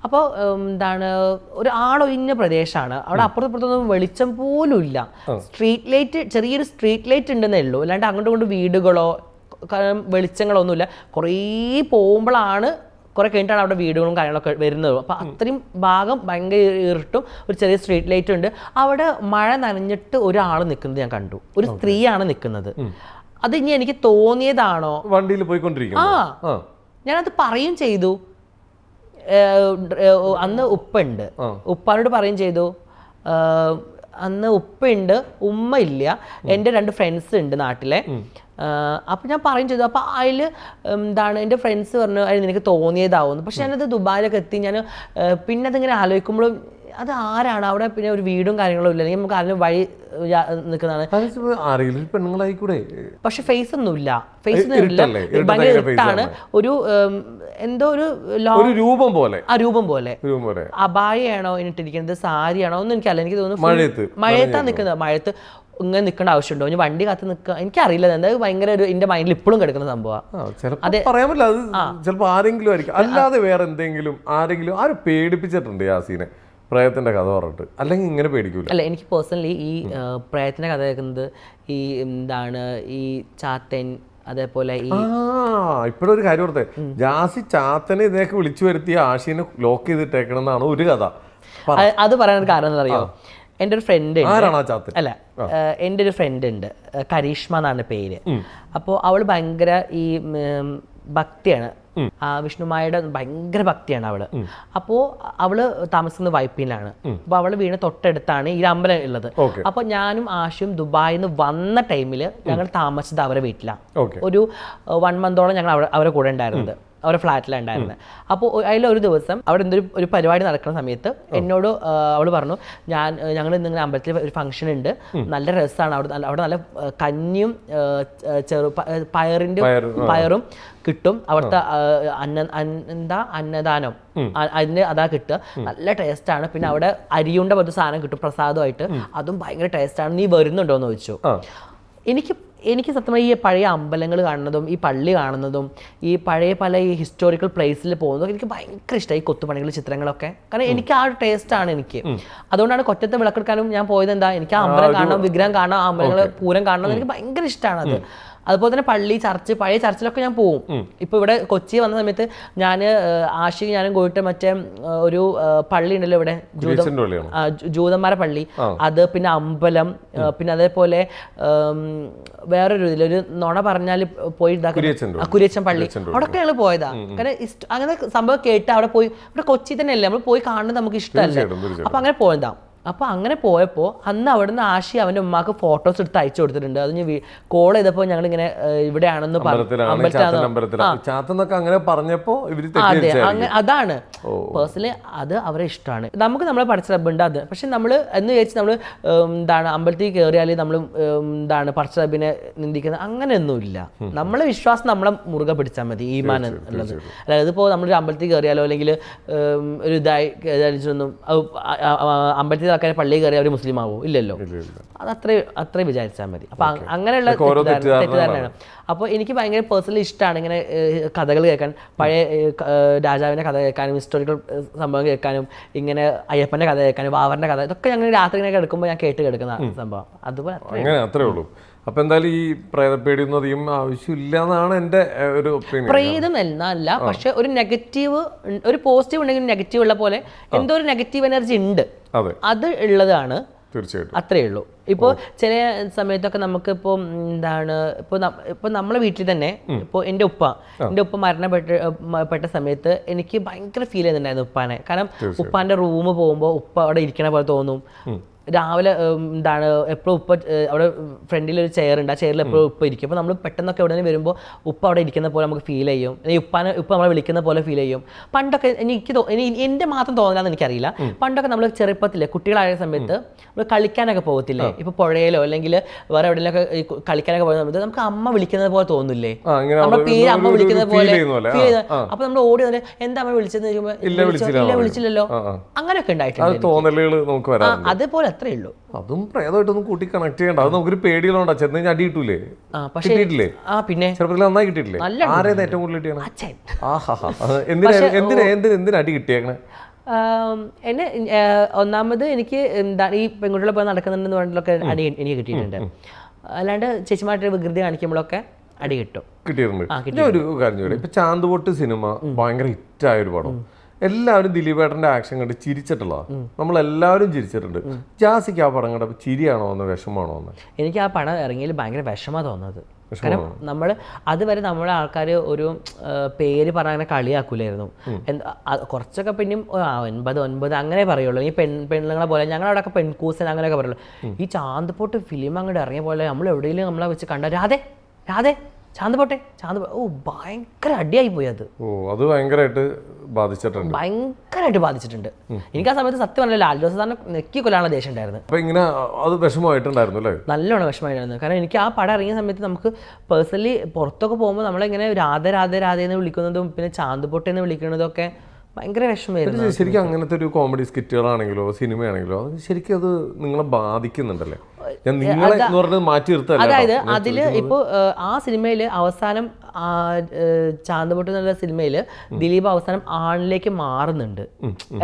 അപ്പോൾ എന്താണ് ഒരു ആളൊഴിഞ്ഞ പ്രദേശമാണ് അവിടെ അപ്പുറത്തപ്പുറത്തൊന്നും വെളിച്ചം പോലും ഇല്ല. സ്ട്രീറ്റ് ലൈറ്റ് ചെറിയൊരു സ്ട്രീറ്റ് ലൈറ്റ് ഉണ്ടെന്നേ ഉള്ളൂ. അല്ലാണ്ട് അങ്ങോട്ടും ഇങ്ങോട്ടും വീടുകളോ വെളിച്ചങ്ങളൊന്നുമില്ല. കുറേ പോകുമ്പോഴാണ് കുറെ കഴിഞ്ഞിട്ടാണ് അവിടെ വീടുകളും കാര്യങ്ങളൊക്കെ വരുന്നത്. അപ്പോൾ അത്രയും ഭാഗം ഭയങ്കര ഇരുട്ടും ഒരു ചെറിയ സ്ട്രീറ്റ് ലൈറ്റ് ഉണ്ട്. അവിടെ മഴ നനഞ്ഞിട്ട് ഒരാൾ നിൽക്കുന്നത് ഞാൻ കണ്ടു. ഒരു സ്ത്രീയാണ് നിൽക്കുന്നത്. അത് ഇനി എനിക്ക് തോന്നിയതാണോ? വണ്ടിയിൽ പോയിക്കൊണ്ടിരിക്കും ആ. ഞാനത് പറയും ചെയ്തു. അന്ന് ഉപ്പുണ്ട്. ഉപ്പാനോട് പറയും ചെയ്തു. അന്ന് ഉപ്പുണ്ട് ഉമ്മ ഇല്ല. എന്റെ രണ്ട് ഫ്രണ്ട്സ് ഉണ്ട് നാട്ടിലെ. അപ്പം ഞാൻ പറയും ചെയ്തു. അപ്പൊ അതിൽ എന്താണ് എന്റെ ഫ്രണ്ട്സ് പറഞ്ഞു അതിൽ നിനക്ക് തോന്നിയതാവുന്നു. പക്ഷെ ഞാനത് ദുബായിലൊക്കെ എത്തി. ഞാൻ പിന്നെ അതിങ്ങനെ ആലോചിക്കുമ്പോഴും അത് ആരാണ് അവിടെ പിന്നെ ഒരു വീടും കാര്യങ്ങളും ഇല്ല. അല്ലെങ്കിൽ നമുക്ക് അതിന് വഴി നിൽക്കുന്നതാണ്. ആരെങ്കിലും പെണ്ണുങ്ങളായിക്കൂടെ? പക്ഷെ ഫേസ് ഒന്നുമില്ല ഫേസ് ഇട്ടാണ് ഭയങ്കര ഇരുട്ടാണ്. ഒരു എന്തോ ഒരു ഒരു രൂപം പോലെ. ആ രൂപം പോലെ. അബായയാണോ ഇട്ടിരിക്കുന്നത് സാരിയാണോ? ഒന്നും എനിക്കല്ല. എനിക്ക് തോന്നുന്നു മഴയത്ത്. മഴയത്താ നിൽക്കുന്നത്. മഴയത്ത് ഇങ്ങനെ നിൽക്കേണ്ട ആവശ്യമുണ്ടോ? ഇനി വണ്ടി കാത്ത് നിൽക്കുക എനിക്കറിയില്ല. എന്താ ഭയങ്കര ഒരു എന്റെ മൈൻഡിൽ ഇപ്പോഴും കിടക്കുന്ന സംഭവമാണ് പറയാൻ പറ്റില്ല. അത് ആരെങ്കിലും ആയിരിക്കും. അല്ലാതെ വേറെ എന്തെങ്കിലും ആരെങ്കിലും ആരും പേടിപ്പിച്ചിട്ടുണ്ട് യാസീനെ. പ്രയത്തിന്റെ കഥ പറഞ്ഞിട്ട്. അല്ലെങ്കിൽ ഇങ്ങനെ പേടിക്കൂല. അല്ല എനിക്ക് പേഴ്സണലി ഈ ആ, കഥ കേൾക്കുന്നത് ഈ എന്താണ് ഈ ചാത്തൻ അതേപോലെ ഈ ഇപ്പോഴൊരു കാര്യം ഓർത്തെ. ജാസി ചാത്തനെ ഇതിനൊക്കെ വിളിച്ചു വരുത്തിയ ആശീനെ ലോക്ക് ചെയ്തിട്ടേക്കണം എന്നാണ് ഒരു കഥ. അത് പറയാനൊരു കാരണം എന്താ അറിയോ എന്റെ ഒരു ഫ്രണ്ട് അല്ല എന്റെ ഒരു ഫ്രണ്ട് ഉണ്ട്. കരീഷ്മ എന്നാണ് പേര്. അപ്പോൾ അവൾ ഭയങ്കര ഈ ഭക്തിയാണ്. ആ വിഷ്ണുമായുടെ ഭയങ്കര ഭക്തിയാണ് അവൾ. അപ്പോ അവൾ താമസിക്കുന്നത് വൈപ്പിലാണ് അപ്പൊ അവൾ വീണ് തൊട്ടടുത്താണ് ഈ അമ്പലം ഉള്ളത് അപ്പൊ ഞാനും ആശും ദുബായിൽ നിന്ന് വന്ന ടൈമിൽ ഞങ്ങൾ താമസിച്ചത് അവരെ വീട്ടിലാണ് ഒരു വൺ മന്തോളം ഞങ്ങൾ അവരെ കൂടെ ഉണ്ടായിരുന്നത്. അവരുടെ ഫ്ലാറ്റിലാണ് ഉണ്ടായിരുന്നത് അപ്പോൾ ഒരു ദിവസം അവിടെ എന്തൊരു ഒരു പരിപാടി നടക്കുന്ന സമയത്ത് എന്നോട് അവൾ പറഞ്ഞു ഞാൻ ഞങ്ങൾ ഇന്നിങ്ങനെ അമ്പലത്തിൽ ഒരു ഫംഗ്ഷൻ ഉണ്ട്. നല്ല രസമാണ് അവിടെ അവിടെ നല്ല കഞ്ഞിയും ചെറു പയറിന്റെ പയറും കിട്ടും. അവിടുത്തെ അന്ന എന്താ അന്നദാനം. അതിന് അതാ കിട്ടുക. നല്ല ടേസ്റ്റാണ്. പിന്നെ അവിടെ അരിയുണ്ട പോലത്തെ സാധനം കിട്ടും പ്രസാദമായിട്ട്. അതും ഭയങ്കര ടേസ്റ്റാണ്. നീ വരുന്നുണ്ടോ എന്ന് ചോദിച്ചു എനിക്ക് എനിക്ക് സത്യമായി ഈ പഴയ അമ്പലങ്ങൾ കാണുന്നതും ഈ പള്ളി കാണുന്നതും ഈ പഴയ പല ഈ ഹിസ്റ്റോറിക്കൽ പ്ലേസിൽ പോകുന്നതും എനിക്ക് ഭയങ്കര ഇഷ്ടമായി ഈ കൊത്തുപണികൾ ചിത്രങ്ങളൊക്കെ. കാരണം എനിക്ക് ആ ഒരു ടേസ്റ്റ് ആണ് എനിക്ക്. അതുകൊണ്ടാണ് കൊറ്റത്തെ വിളക്കെടുക്കാനും ഞാൻ പോയത് എന്താ എനിക്ക് ആ അമ്പലം കാണണം വിഗ്രഹം കാണണം ആ അമ്പലങ്ങൾ പൂരം കാണണം എനിക്ക് ഭയങ്കര ഇഷ്ടമാണ് അത് അതുപോലെ തന്നെ പള്ളി ചർച്ച് പഴയ ചർച്ചിലൊക്കെ ഞാൻ പോകും ഇപ്പൊ ഇവിടെ കൊച്ചി വന്ന സമയത്ത് ഞാൻ ആഷിക്ക് ഞാനും പോയിട്ട് മറ്റേ ഒരു പള്ളി ഉണ്ടല്ലോ ഇവിടെ ജൂതന്മാരെ പള്ളി. അത് പിന്നെ അമ്പലം പിന്നെ അതേപോലെ വേറൊരു ഇതിൽ ഒരു നുണ പറഞ്ഞാൽ പോയി ഇതാക്കുന്ന കുരിയച്ചൻ പള്ളി. അവിടെയൊക്കെ ഞങ്ങൾ പോയതാ. കാരണം അങ്ങനെ സംഭവം കേട്ട് അവിടെ പോയി. ഇവിടെ കൊച്ചി തന്നെ അല്ലേ നമ്മൾ പോയി കാണുന്നത് നമുക്ക് ഇഷ്ടമല്ലേ. അപ്പൊ അങ്ങനെ പോയതാ. അപ്പൊ അങ്ങനെ പോയപ്പോൾ അന്ന് അവിടുന്ന് ആശി അവന്റെ ഉമ്മാക്ക് ഫോട്ടോസ് എടുത്ത് അയച്ചു കൊടുത്തിട്ടുണ്ട്. അത് ഞാൻ കോൾ ചെയ്തപ്പോൾ ഞങ്ങൾ ഇങ്ങനെ ഇവിടെയാണെന്ന് പറഞ്ഞു അങ്ങനെ പറഞ്ഞപ്പോൾ അതെ അതാണ്. പേഴ്സണലി അത് അവരെ ഇഷ്ടമാണ് നമുക്ക് നമ്മളെ പഠിച്ച റബ്ബുണ്ട് അത്. പക്ഷെ നമ്മൾ എന്ന് വിചാരിച്ച് നമ്മൾ എന്താണ് അമ്പലത്തിൽ കയറിയാൽ നമ്മൾ എന്താണ് പഠിച്ച റബ്ബിനെ നിന്ദിക്കുന്നത് അങ്ങനെയൊന്നുമില്ല നമ്മളെ വിശ്വാസം നമ്മളെ മുറുകെ പിടിച്ചാൽ മതി ഈമാൻ എന്നുള്ളത് അതായത് ഇപ്പോൾ നമ്മളൊരു അമ്പലത്തിൽ കയറിയാലോ അല്ലെങ്കിൽ ഒരു ഇതായി അമ്പലത്തിൽ ആൾക്കാരെ പള്ളിയിൽ കയറി അവർ മുസ്ലിം ആവോ? ഇല്ലല്ലോ. ഇല്ല, ഇല്ല. അത് അത്ര അത്ര വിചാരിച്ചാൽ മതി. അപ്പൊ അങ്ങനെയുള്ള തെറ്റിദ്ധാരണയാണ്. അപ്പോൾ എനിക്ക് ഭയങ്കര പേഴ്സണലി ഇഷ്ടമാണ് ഇങ്ങനെ കഥകൾ കേൾക്കാൻ. പഴയ രാജാവിന്റെ കഥ കേൾക്കാനും ഹിസ്റ്റോറിക്കൽ സംഭവം കേൾക്കാനും ഇങ്ങനെ അയ്യപ്പന്റെ കഥ കേൾക്കാനും വാവറിന്റെ കഥ ഇതൊക്കെ ഞങ്ങൾ രാത്രി ഇങ്ങനെ കിടക്കുമ്പോൾ ഞാൻ കേട്ട് കിടക്കുന്ന സംഭവം. അതുപോലെ അങ്ങനെ അത്രേ ഉള്ളൂ. അപ്പൊ എന്തായാലും ഈ പ്രേതപ്പേടിയൊന്നും അധികം ആവശ്യമില്ല എന്നാണ് എന്റെ ഒരു ഒപ്പീനിയൻ പ്രേതം എന്നല്ല പക്ഷെ ഒരു നെഗറ്റീവ് ഒരു പോസിറ്റീവ് ഉണ്ടെങ്കിൽ നെഗറ്റീവ് ഉള്ള പോലെ എന്തോ ഒരു നെഗറ്റീവ് എനർജി ഉണ്ട്. അതെ. ഉള്ളതാണ്. തീർച്ചയായിട്ടും. അത്രേ ഉള്ളൂ. ഇപ്പോൾ ചില സമയത്തൊക്കെ നമുക്ക് ഇപ്പോൾ എന്താണ് ഇപ്പോൾ ഇപ്പോൾ നമ്മളെ വീട്ടിൽ തന്നെ ഇപ്പോൾ എന്റെ ഉപ്പ എന്റെ ഉപ്പ മരണപ്പെട്ട പെട്ട സമയത്ത് എനിക്ക് ഭയങ്കര ഫീൽ ചെയ്യുന്നുണ്ടായിരുന്നു ഉപ്പാനെ. കാരണം ഉപ്പാന്റെ റൂം പോകുമ്പോൾ ഉപ്പ അവിടെ ഇരിക്കണ പോലെ തോന്നും. രാവിലെ എന്താണ് എപ്പോഴും ഉപ്പ അവിടെ ഫ്രണ്ടിൽ ഒരു ചെയർ ഉണ്ട്. ആ ചെയറിൽ എപ്പോഴും ഉപ്പ ഇരിക്കും. അപ്പോൾ നമ്മൾ പെട്ടെന്നൊക്കെ എവിടെ നിന്ന് വരുമ്പോൾ ഉപ്പ അവിടെ ഇരിക്കുന്ന പോലെ നമുക്ക് ഫീൽ ചെയ്യും. ഉപ്പാനെ ഉപ്പ നമ്മളെ വിളിക്കുന്ന പോലെ ഫീൽ ചെയ്യും. പണ്ടൊക്കെ എനിക്ക് എന്റെ മാത്രം തോന്നില്ലാന്ന് എനിക്കറിയില്ല. പണ്ടൊക്കെ നമ്മൾ ചെറുപ്പത്തിൽ കുട്ടികളായ സമയത്ത് നമ്മൾ കളിക്കാനൊക്കെ പോകത്തില്ലേ? ഇപ്പോൾ പുഴയിലോ അല്ലെങ്കിൽ വേറെ എവിടെയെങ്കിലൊക്കെ കളിക്കാനൊക്കെ പോകുന്ന സമയത്ത് നമുക്ക് അമ്മ വിളിക്കുന്നത് പോലെ തോന്നില്ലേ? നമ്മുടെ പേര് അമ്മ വിളിക്കുന്ന വിളിക്കുന്നത് പോലെ ഫീൽ അപ്പോൾ അപ്പൊ നമ്മൾ ഓടി വന്നിട്ട് എന്താ അമ്മ വിളിച്ചെന്ന് ചോദിക്കുമ്പോൾ ഇല്ല, വിളിച്ചില്ലല്ലോ. അങ്ങനെയൊക്കെ ഉണ്ടായിട്ടുണ്ട് അതേപോലെ അത്രേ ഉള്ളൂ. അതും പ്രേതമായിട്ടൊന്നും കൂട്ടി കണക്ട് ചെയ്യണ്ട. അത് നമുക്കൊരു പേടികളുണ്ടാ ചെന്ന് കഴിഞ്ഞാൽ അടി കിട്ടൂലേ ആ പക്ഷേ കിട്ടിയിട്ടില്ലേ? ആ പിന്നെ ചെറുപ്പത്തിൽ നന്നായി കിട്ടിയിട്ടില്ലേ? നല്ല ആരേത് ഏറ്റവും കൂടുതൽ കിട്ടിയാണ് അച്ഛൻ. ആഹാ എന്തിനാ എന്തിനാ എന്തിനാ എന്തിനാ അടി കിട്ടിയേക്കണേ? എന്നെ ഒന്നാമത് എനിക്ക് എന്താ ഈ പെൺകുട്ടികളെ പോയി നടക്കുന്നുണ്ടെന്ന് പറഞ്ഞിട്ടൊക്കെ അടി എനിക്ക് കിട്ടിയിട്ടുണ്ട്. അല്ലാണ്ട് ചേച്ചിമാരുടെ വികൃതി കാണിക്കുമ്പോഴൊക്കെ അടി കിട്ടും. കിട്ടിയിട്ടുണ്ട്. ഒരു കാര്യം ഇപ്പൊ ചാന്തുപൊട്ട് സിനിമ ഭയങ്കര ഹിറ്റായ ഒരു പടം. എല്ലാവരും ദിലീപേട്ടന്റെ ആക്ഷൻ കണ്ട് ചിരിച്ചിട്ടുള്ളതാ. നമ്മളെല്ലാവരും ചിരിച്ചിട്ടുണ്ട്. ജാസിക്ക് ആ പടം കണ്ടപ്പോ ചിരിയാണോ എന്ന് വിഷമാണോ എന്ന്? എനിക്ക് ആ പടം ഇറങ്ങിയതിൽ ഭയങ്കര വിഷമ തോന്നുന്നത്. കാരണം നമ്മൾ അതുവരെ നമ്മളെ ആൾക്കാർ ഒരു പേര് പറഞ്ഞ അങ്ങനെ കളിയാക്കൂലായിരുന്നു. കുറച്ചൊക്കെ പിന്നെയും ഒൻപത് ഒൻപത് അങ്ങനെ പറയുള്ളൂ. ഈ പെൺ പെണ്ണുങ്ങളെ പോലെ ഞങ്ങളുടെ അവിടെ പെൺകൂസൻ അങ്ങനെയൊക്കെ പറയുള്ളൂ. ഈ ചാന്തപ്പോട്ട് ഫിലിം അങ്ങോട്ട് ഇറങ്ങിയ പോലെ നമ്മൾ എവിടെയെങ്കിലും നമ്മളെ വെച്ച് കണ്ടാൽ രാധേ രാധേ. ചാന്തപ്പോട്ടെ ചാന്ത് ഓ ഭയങ്കര അടിയായി പോയി അത്. ഓ അത് ഭയങ്കരമായിട്ട് ബാധിച്ചിട്ടുണ്ട്. ഭയങ്കരമായിട്ട് ബാധിച്ചിട്ടുണ്ട്. എനിക്ക് ആ സമയത്ത് സത്യം പറഞ്ഞാൽ ലാൽ ജോസ് സാറിനെ നെക്കി കൊല്ലാനുള്ള ദേഷ്യം ഉണ്ടായിരുന്നു. അപ്പൊ ഇങ്ങനെ അത് വിഷമമായിട്ടുണ്ടായിരുന്നു അല്ലേ? നല്ലോണം വിഷമമായിരുന്നു കാരണം എനിക്ക് ആ പടം ഇറങ്ങിയ സമയത്ത് നമുക്ക് പേഴ്സണലി പുറത്തൊക്കെ പോകുമ്പോൾ നമ്മളിങ്ങനെ രാധ രാധ രാധ എന്ന് വിളിക്കുന്നതും പിന്നെ ചാന്ത് എന്ന് വിളിക്കുന്നതും ഒക്കെ ഭയങ്കര വിഷമമായിരുന്നു ശരിക്കും അങ്ങനത്തെ ഒരു കോമഡി സ്കിറ്റുകളാണെങ്കിലോ സിനിമയാണെങ്കിലോ ശരിക്കും അത് നിങ്ങളെ ബാധിക്കുന്നുണ്ടല്ലേ? ഞാൻ നിങ്ങളെ എന്ന് പറഞ്ഞത് മാറ്റി നിർത്തല്ല അതായത് അതിൽ ഇപ്പോൾ ആ സിനിമയിൽ അവസാനം ചാന്തപൊട്ട് എന്നുള്ള സിനിമയിൽ ദിലീപ് അവസാനം ആണിലേക്ക് മാറുന്നുണ്ട്.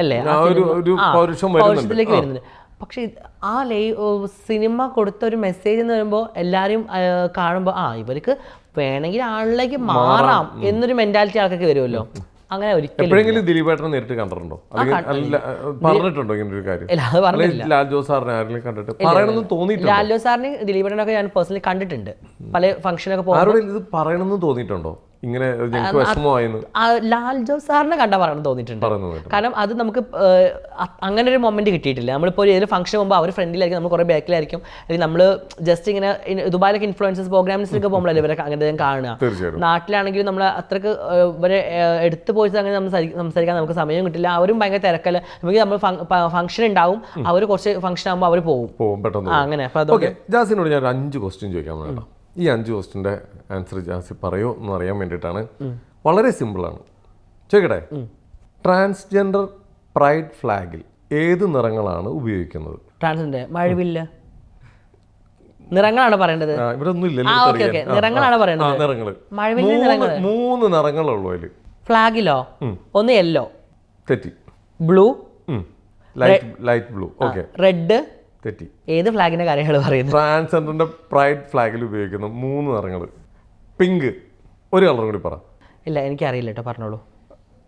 അല്ലേ? പൗരുഷത്തിലേക്ക് വരുന്നുണ്ട്. പക്ഷെ ആ ലൈ സിനിമ കൊടുത്ത ഒരു മെസ്സേജ് എന്ന് പറയുമ്പോൾ എല്ലാവരും കാണുമ്പോൾ ആ ഇവർക്ക് വേണമെങ്കിൽ ആണിലേക്ക് മാറാം. എന്നൊരു മെന്റാലിറ്റി ആൾക്കൊക്കെ വരുമല്ലോ. അങ്ങനെ ഒരിക്കലും ദിലീപേട്ടനെ നേരിട്ട് കണ്ടിട്ടുണ്ടോ? അല്ല പറഞ്ഞിട്ടുണ്ടോ ഇങ്ങനെ ഒരു കാര്യം അത് പറഞ്ഞില്ല ലാൽ ജോസ് സാറിനെ ആരെങ്കിലും കണ്ടിട്ട്? പറയണമെന്ന് തോന്നിയിട്ടുണ്ട്? ലാൽ ജോസ് സാറിന് ദിലീപേട്ടനൊക്കെ ഞാൻ പേഴ്സണലി കണ്ടിട്ടുണ്ട്. പല ഫംഗ്ഷനൊക്കെ പോകുമ്പോൾ ഇത് പറയണമെന്ന് തോന്നിയിട്ടുണ്ടോ? ഇങ്ങനെ ഞങ്ങൾക്ക് ലാൽ ജോസ് സാറിനെ കണ്ടാൽ പറയണം തോന്നിയിട്ടുണ്ട്. കാരണം അത് നമുക്ക് അങ്ങനെ ഒരു മൊമെന്റ് കിട്ടിയിട്ടില്ല. നമ്മളിപ്പോൾ ഒരു ഏതൊരു ഫംഗ്ഷൻ പോകുമ്പോൾ അവർ ഫ്രണ്ടിലായിരിക്കും നമ്മൾ കുറേ ബാക്കിലായിരിക്കും. അല്ലെങ്കിൽ നമ്മൾ ജസ്റ്റ് ഇങ്ങനെ ദുബായിലൊക്കെ ഇൻഫ്ലുവൻസസ് പ്രോഗ്രാംസിലൊക്കെ പോകുമ്പോഴല്ലേ ഇവരെ അങ്ങനെ കാണുക. നാട്ടിലാണെങ്കിലും നമ്മൾ അത്രയ്ക്ക് ഇവരെ എടുത്തു പോയിട്ട് അങ്ങനെ സംസാരി- സംസാരിക്കാൻ നമുക്ക് സമയം കിട്ടില്ല. അവരും ഭയങ്കര തിരക്കല്ല. നമുക്ക് നമ്മൾ ഫംഗ്ഷൻ ഉണ്ടാവും. അവർ കുറച്ച് ഫംഗ്ഷൻ ആകുമ്പോൾ അവർ പോകും അങ്ങനെ. ജാസിനോട് ഞാൻ അഞ്ച് ക്വസ്റ്റ്യൻ ചോദിക്കാൻ വേണം ഈ അഞ്ച് ക്വസ്റ്റിന്റെ ആൻസർ ജാസി പറയോ എന്ന് അറിയാൻ വേണ്ടിയിട്ടാണ്. വളരെ സിമ്പിളാണ്. ചോദിക്കട്ടെ? ട്രാൻസ്ജെൻഡർ പ്രൈഡ് ഫ്ലാഗിൽ ഏത് നിറങ്ങളാണ് ഉപയോഗിക്കുന്നത്? ട്രാൻസിന്റെ മഴവില്ല. നിറങ്ങളാണ് പറയേണ്ടത്? ഇവരൊന്നും ഇല്ലല്ലോ. നിറങ്ങളാണ് പറയേണ്ടത് നിറങ്ങൾ ആ, നിറങ്ങൾ. മൂന്ന് നിറങ്ങൾ. നിറങ്ങളുള്ളൂ അതിൽ ഫ്ലാഗിലോ? ഒന്ന് യെല്ലോ. തെറ്റി. Blue. Light light blue. Okay. Red. തെറ്റി. ഏത് ഫ്ലാഗിന്റെ കാര്യങ്ങൾ പറയുന്നത്? ട്രാൻസ്ജെൻഡറിന്റെ പ്രൈഡ് ഫ്ലാഗിൽ ഉപയോഗിക്കുന്ന മൂന്ന് നിറങ്ങൾ പിങ്ക് ഒരു കളറും കൂടി പറ. ഇല്ല എനിക്കറിയില്ല കേട്ടോ പറഞ്ഞോളൂ.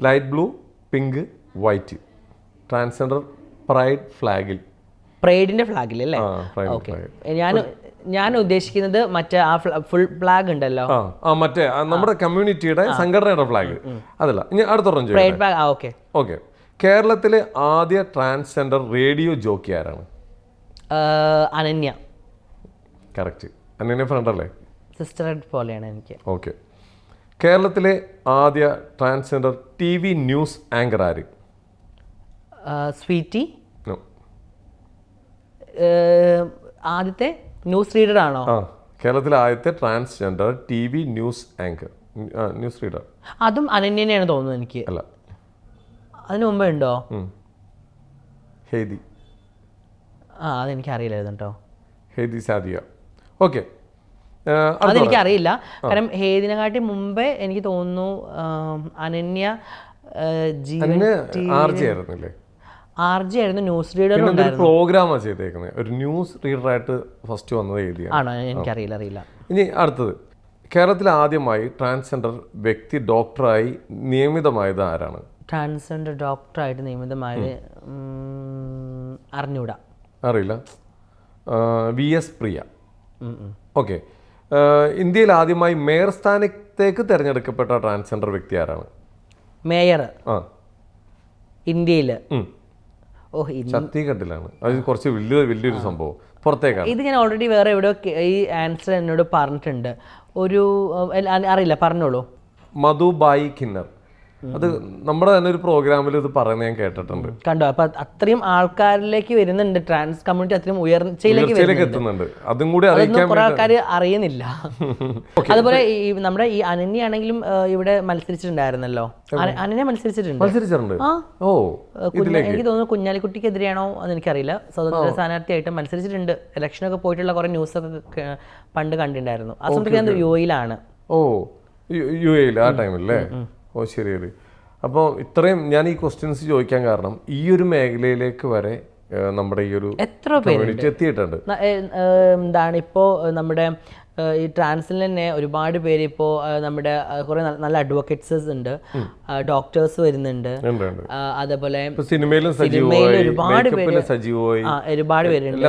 Light blue pink white transgender pride ഫ്ലാഗിൽ പ്രൈഡിന്റെ ഫ്ലാഗിൽ അല്ലേ? ഓക്കെ ഞാൻ ഞാൻ ഉദ്ദേശിക്കുന്നത് മറ്റേ ആ ഫുൾ ഫ്ലാഗ് ഉണ്ടല്ലോ. ആ മറ്റേ നമ്മുടെ കമ്മ്യൂണിറ്റിയുടെ സംഘടനയുടെ ഫ്ലാഗ് അതല്ല ഇനി അടുത്തൊരെണ്ണം പ്രൈഡ് ഫ്ലാഗ് ഓക്കെ ഓക്കെ കേരളത്തിലെ ആദ്യ ട്രാൻസ്ജെൻഡർ റേഡിയോ ജോക്കി ആരാണ്? അനന്യ. കറക്റ്റ്. അനന്യ ഫ്രണ്ട് അല്ലേ? സിസ്റ്റർ പോലെയാണ് എനിക്ക്. ഓക്കെ. കേരളത്തിലെ ആദ്യ transgender T V news anchor ആര്? സ്വീറ്റി. ആദ്യത്തെ ന്യൂസ് റീഡർ ആണോ? കേരളത്തിലെ ആദ്യത്തെ transgender T V news anchor news reader അതും അനന്യനെയാണ് തോന്നുന്നത് എനിക്ക്. അല്ല. അതിനു മുമ്പേ ഉണ്ടോ? ഹേദി ആ അതെനിക്ക് അറിയില്ലായിരുന്നു കേട്ടോ ഹേദി സാദിയ ഓക്കെ അതെനിക്ക് അറിയില്ല. കാരണം ഹേദിനെക്കാട്ടി മുമ്പേ എനിക്ക് തോന്നുന്നു അനന്യ ആർ ജി ആയിരുന്നു ന്യൂസ് റീഡർ പ്രോഗ്രാമാണ് ചെയ്തേക്കുന്നത് ഒരു ന്യൂസ് റീഡറായിട്ട് ഫസ്റ്റ് വന്നത് എഴുതിയാണ് ആണോ? എനിക്കറിയില്ല അറിയില്ല. ഇനി അടുത്തത്. കേരളത്തിൽ ആദ്യമായി ട്രാൻസ്ജെൻഡർ വ്യക്തി ഡോക്ടറായി നിയമിതമായത് ആരാണ്? ട്രാൻസ്ജെൻഡർ ഡോക്ടറായിട്ട് നിയമിതമായത് അറിഞ്ഞൂടാ അറിയില്ല. V S Priya. ഓക്കെ. ഇന്ത്യയിൽ ആദ്യമായി മേയർ സ്ഥാനത്തേക്ക് തിരഞ്ഞെടുക്കപ്പെട്ട ട്രാൻസ്ജെൻഡർ വ്യക്തി ആരാണ്? മേയർ. ആ. ഇന്ത്യയിൽ. ഓ ഛത്തീഗഡിലാണ് അത് കുറച്ച് വലിയ വലിയൊരു സംഭവം. പുറത്തേക്കാണ്. ഇത് ഞാൻ ഓൾറെഡി വേറെ എവിടെയോ ഈ ആൻസർ എന്നോട് പറഞ്ഞിട്ടുണ്ട്. ഒരു അറിയില്ല പറഞ്ഞോളൂ. മധുബായി കിന്നർ. അത് നമ്മുടെ തന്നെ ഒരു പ്രോഗ്രാമിൽ ഇത് പറയുന്നത് ഞാൻ കേട്ടിട്ടുണ്ട്. കണ്ടോ? അപ്പൊ അത്രയും ആൾക്കാരിലേക്ക് വരുന്നുണ്ട് ട്രാൻസ് കമ്മ്യൂണിറ്റി അത്രയും ഉയർച്ചയിലേക്ക് എത്തുന്നുണ്ട്. അതും കൂടി കുറെ ആൾക്കാർ അറിയുന്നില്ല. <laughs> അതുപോലെ ഈ നമ്മുടെ ഈ അനന്യ ആണെങ്കിലും ഇവിടെ മത്സരിച്ചിട്ടുണ്ടായിരുന്നല്ലോ? അന- അനന്യ മത്സരിച്ചിട്ടുണ്ട്. മത്സരിച്ചിട്ടുണ്ട്. ഓ എനിക്ക് തോന്നുന്നു കുഞ്ഞാലിക്കുട്ടിക്കെതിരെയാണോ എന്ന് എനിക്കറിയില്ല. സ്വതന്ത്ര സ്ഥാനാർത്ഥിയായിട്ട് മത്സരിച്ചിട്ടുണ്ട്. ഇലക്ഷനൊക്കെ പോയിട്ടുള്ള കുറെ ന്യൂസ് ഒക്കെ പണ്ട് കണ്ടിട്ടുണ്ടായിരുന്നു. ആ സമയത്ത് ഞാൻ യു എയിലാണ് ഓ യു- എയിൽ ആ ടൈമിലല്ലേ ഓ ശരി ശരി. അപ്പോൾ ഇത്രയും ഞാൻ ഈ ക്വസ്റ്റ്യൻസ് ചോദിക്കാൻ കാരണം ഈ ഒരു മേഖലയിലേക്ക് വരെ നമ്മുടെ ഈ ഒരു എത്ര പേര് എത്തിയിട്ടുണ്ട്. എന്താണ് ഇപ്പോൾ നമ്മുടെ ഈ ട്രാൻസിൽ തന്നെ ഒരുപാട് പേര് ഇപ്പോൾ നമ്മുടെ കുറെ നല്ല- അഡ്വക്കേറ്റ്സ് ഉണ്ട്. ഡോക്ടേഴ്സ് വരുന്നുണ്ട്. അതേപോലെ സിനിമയിലും ഒരുപാട് പേര് ഒരുപാട് പേരുണ്ട്.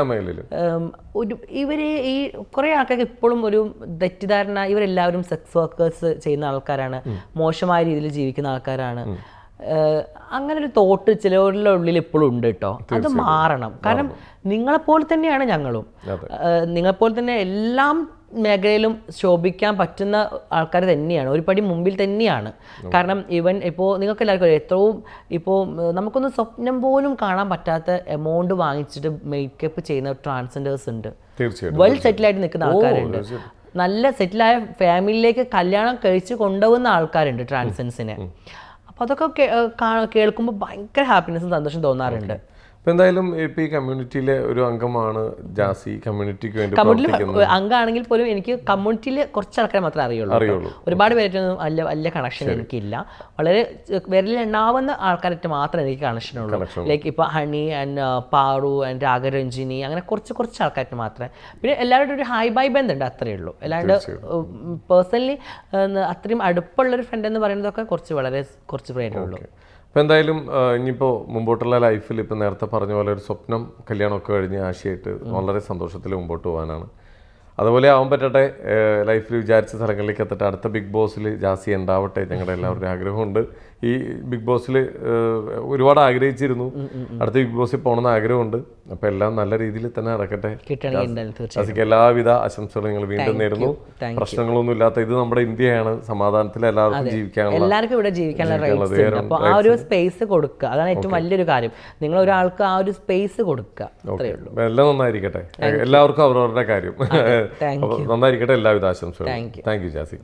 ഒരു ഇവർ ഈ കുറെ ആൾക്കാർക്ക് ഇപ്പോഴും ഒരു തെറ്റിദ്ധാരണ ഇവരെല്ലാവരും സെക്സ് വർക്കേഴ്സ് ചെയ്യുന്ന ആൾക്കാരാണ്. മോശമായ രീതിയിൽ ജീവിക്കുന്ന ആൾക്കാരാണ്. അങ്ങനെ ഒരു തോട്ട് ചിലവരുടെ ഉള്ളിൽ ഇപ്പോഴും ഉണ്ട് കേട്ടോ അത് മാറണം. കാരണം നിങ്ങളെപ്പോലെ തന്നെയാണ് ഞങ്ങളും. നിങ്ങളെപ്പോലെ തന്നെ എല്ലാം മേഖലയിലും ശോഭിക്കാൻ പറ്റുന്ന ആൾക്കാർ തന്നെയാണ്. ഒരു പടി മുമ്പിൽ തന്നെയാണ്. കാരണം ഇവൻ ഇപ്പോൾ നിങ്ങൾക്ക് എല്ലാവർക്കും എത്രയും ഇപ്പോൾ നമുക്കൊന്ന് സ്വപ്നം പോലും കാണാൻ പറ്റാത്ത എമൗണ്ട് വാങ്ങിച്ചിട്ട് മേക്കപ്പ് ചെയ്യുന്ന ട്രാൻസ്ജെൻഡേഴ്സ് ഉണ്ട്. വെൽ സെറ്റിലായിട്ട് നിൽക്കുന്ന ആൾക്കാരുണ്ട്. നല്ല സെറ്റിലായ ഫാമിലിയിലേക്ക് കല്യാണം കഴിച്ച് കൊണ്ടുപോകുന്ന ആൾക്കാരുണ്ട് ട്രാൻസ്ജെൻസിനെ അപ്പോൾ അതൊക്കെ കേൾക്കുമ്പോൾ ഭയങ്കര ഹാപ്പിനെസ്സും സന്തോഷം തോന്നാറുണ്ട്. ഇപ്പൊ എന്തായാലും ഇപ്പൊ ഈ കമ്മ്യൂണിറ്റിയിലെ ഒരു അംഗമാണ് ജാസി കമ്മ്യൂണിറ്റിക്ക് വേണ്ടി കമ്മ്യൂണിറ്റി അംഗമാണെങ്കിൽ പോലും എനിക്ക് കമ്മ്യൂണിറ്റിയിൽ കുറച്ച് ആൾക്കാരെ മാത്രമേ അറിയുള്ളൂ അറിയുള്ളൂ. ഒരുപാട് പേരായിട്ടൊന്നും വലിയ വലിയ കണക്ഷൻ എനിക്കില്ല. വളരെ വിരലിൽ എണ്ണാവുന്ന ആൾക്കാരായിട്ട് മാത്രമേ എനിക്ക് കണക്ഷൻ ഉള്ളൂ. ലൈക്ക് ഇപ്പോൾ Honey and Paru and Ragaranjini അങ്ങനെ കുറച്ച് കുറച്ച് ആൾക്കാരായിട്ട് മാത്രമേ. പിന്നെ എല്ലാവരുടെ ഒരു ഹൈ ബൈ ബന്ധമുണ്ട് അത്രയേ ഉള്ളൂ. അല്ലാണ്ട് പേഴ്സണലി അത്രയും അടുപ്പുള്ളൊരു ഫ്രണ്ട് എന്ന് പറയുന്നതൊക്കെ കുറച്ച് വളരെ കുറച്ച് പേരേ ഉള്ളൂ ഇപ്പൊ എന്തായാലും ഇനിയിപ്പോൾ മുമ്പോട്ടുള്ള ലൈഫിൽ ഇപ്പോൾ നേരത്തെ പറഞ്ഞ പോലെ ഒരു സ്വപ്നം കല്യാണമൊക്കെ കഴിഞ്ഞ് ആശയായിട്ട് വളരെ സന്തോഷത്തിൽ മുമ്പോട്ട് പോകാനാണ്. അതുപോലെ ആവാൻ പറ്റട്ടെ ലൈഫിൽ വിചാരിച്ച സ്ഥലങ്ങളിലേക്ക് എത്തട്ടെ. അടുത്ത ബിഗ് ബോസിൽ ജാസി ഉണ്ടാവട്ടെ ഞങ്ങളുടെ എല്ലാവരുടെയും ആഗ്രഹമുണ്ട്. ഈ ബിഗ് ബോസിൽ ഒരുപാട് ആഗ്രഹിച്ചിരുന്നു. അടുത്ത ബിഗ് ബോസിൽ പോകണമെന്ന് ആഗ്രഹമുണ്ട്. അപ്പോൾ എല്ലാം നല്ല രീതിയിൽ തന്നെ നടക്കട്ടെ. എന്തായാലും എല്ലാവിധ ആശംസകളും ഞങ്ങൾ വീണ്ടും നേരുന്നു. പ്രശ്നങ്ങളൊന്നും ഇല്ലാത്ത ഇത് നമ്മുടെ ഇന്ത്യയാണ്. സമാധാനത്തിൽ എല്ലാവർക്കും ജീവിക്കാനുള്ള എല്ലാവർക്കും ഇവിടെ ജീവിക്കാനുള്ള അപ്പോൾ ആ ഒരു സ്പേസ് കൊടുക്കുക. അതാണ് ഏറ്റവും വലിയൊരു കാര്യം. നിങ്ങൾ ഒരാൾക്ക് ആ ഒരു സ്പേസ് കൊടുക്കുക. എല്ലാം നന്നായിരിക്കട്ടെ. എല്ലാവർക്കും അവരവരുടെ കാര്യം. നന്നായിരിക്കട്ടെ. എല്ലാവിധ ആശംസകളും. Thank you Jassi.